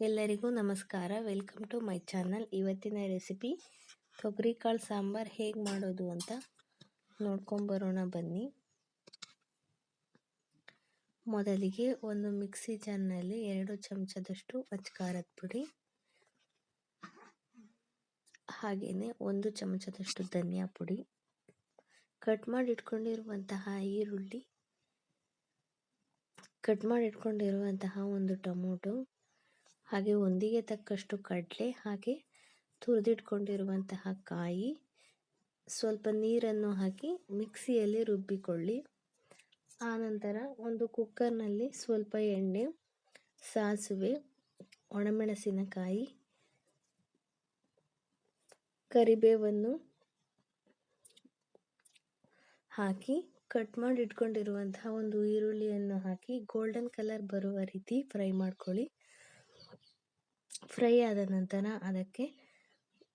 ಎಲ್ಲರಿಗೂ ನಮಸ್ಕಾರ. Welcome to my channel. ಇವತ್ತಿನ ರೆಸಿಪಿ ತೊಗರಿಕಾಳು ಸಾಂಬಾರು ಹೇಗೆ ಮಾಡೋದು ಅಂತ ನೋಡ್ಕೊಂಬರೋಣ ಬನ್ನಿ. ಮೊದಲಿಗೆ ಒಂದು ಮಿಕ್ಸಿ ಜಾರ್ನಲ್ಲಿ ಎರಡು ಚಮಚದಷ್ಟು ಅಚ್ಕಾರದ ಪುಡಿ ಹಾಗೆಯೇ ಒಂದು ಚಮಚದಷ್ಟು ಧನಿಯಾ ಪುಡಿ, ಕಟ್ ಮಾಡಿ ಇಟ್ಕೊಂಡಿರುವಂತಹ ಈರುಳ್ಳಿ, ಕಟ್ ಮಾಡಿ ಇಟ್ಕೊಂಡಿರುವಂತಹ ಒಂದು ಟೊಮೊಟೊ ಹಾಗೆ ಒಂದಿಗೆ ತಕ್ಕಷ್ಟು ಕಡಲೆ ಹಾಗೆ ತುರಿದಿಟ್ಕೊಂಡಿರುವಂತಹ ಕಾಯಿ, ಸ್ವಲ್ಪ ನೀರನ್ನು ಹಾಕಿ ಮಿಕ್ಸಿಯಲ್ಲಿ ರುಬ್ಬಿಕೊಳ್ಳಿ. ಆನಂತರ ಒಂದು ಕುಕ್ಕರ್ನಲ್ಲಿ ಸ್ವಲ್ಪ ಎಣ್ಣೆ, ಸಾಸಿವೆ, ಒಣಮೆಣಸಿನಕಾಯಿ, ಕರಿಬೇವನ್ನು ಹಾಕಿ ಕಟ್ ಮಾಡಿ ಇಟ್ಕೊಂಡಿರುವಂತಹ ಒಂದು ಈರುಳ್ಳಿಯನ್ನು ಹಾಕಿ ಗೋಲ್ಡನ್ ಕಲರ್ ಬರುವ ರೀತಿ ಫ್ರೈ ಮಾಡ್ಕೊಳ್ಳಿ. ಫ್ರೈ ಆದ ನಂತರ ಅದಕ್ಕೆ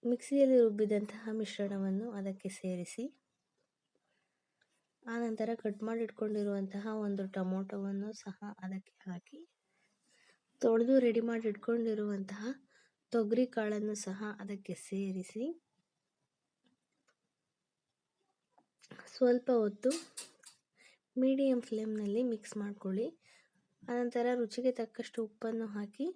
ಮಿಕ್ಸಿಯಲ್ಲಿ ರುಬ್ಬಿದಂತಹ ಮಿಶ್ರಣವನ್ನು ಅದಕ್ಕೆ ಸೇರಿಸಿ ಆನಂತರ ಕಟ್ ಮಾಡಿಟ್ಕೊಂಡಿರುವಂತಹ ಒಂದು ಟೊಮೊಟೊವನ್ನು ಸಹ ಅದಕ್ಕೆ ಹಾಕಿ, ತೊಳೆದು ರೆಡಿ ಮಾಡಿ ಇಟ್ಕೊಂಡಿರುವಂತಹ ತೊಗರಿ ಕಾಳನ್ನು ಸಹ ಅದಕ್ಕೆ ಸೇರಿಸಿ, ಸ್ವಲ್ಪ ಹೊತ್ತು ಮೀಡಿಯಮ್ ಫ್ಲೇಮ್ನಲ್ಲಿ ಮಿಕ್ಸ್ ಮಾಡಿಕೊಳ್ಳಿ ಆನಂತರ ರುಚಿಗೆ ತಕ್ಕಷ್ಟು ಉಪ್ಪನ್ನು ಹಾಕಿ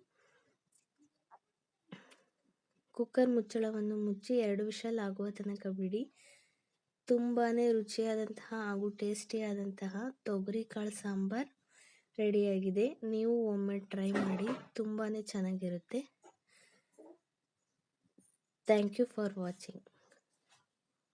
ಕುಕ್ಕರ್ ಮುಚ್ಚಳವನ್ನು ಮುಚ್ಚಿ ಎರಡು ವಿಷಲ್ ಆಗುವ ತನಕ ಬಿಡಿ. ತುಂಬಾ ರುಚಿಯಾದಂತಹ ಹಾಗೂ ಟೇಸ್ಟಿಯಾದಂತಹ ತೊಗರಿ ಕಾಳು ಸಾಂಬಾರು ರೆಡಿಯಾಗಿದೆ. ನೀವು ಒಮ್ಮೆ ಟ್ರೈ ಮಾಡಿ ತುಂಬಾ ಚೆನ್ನಾಗಿರುತ್ತೆ. Thank you for watching.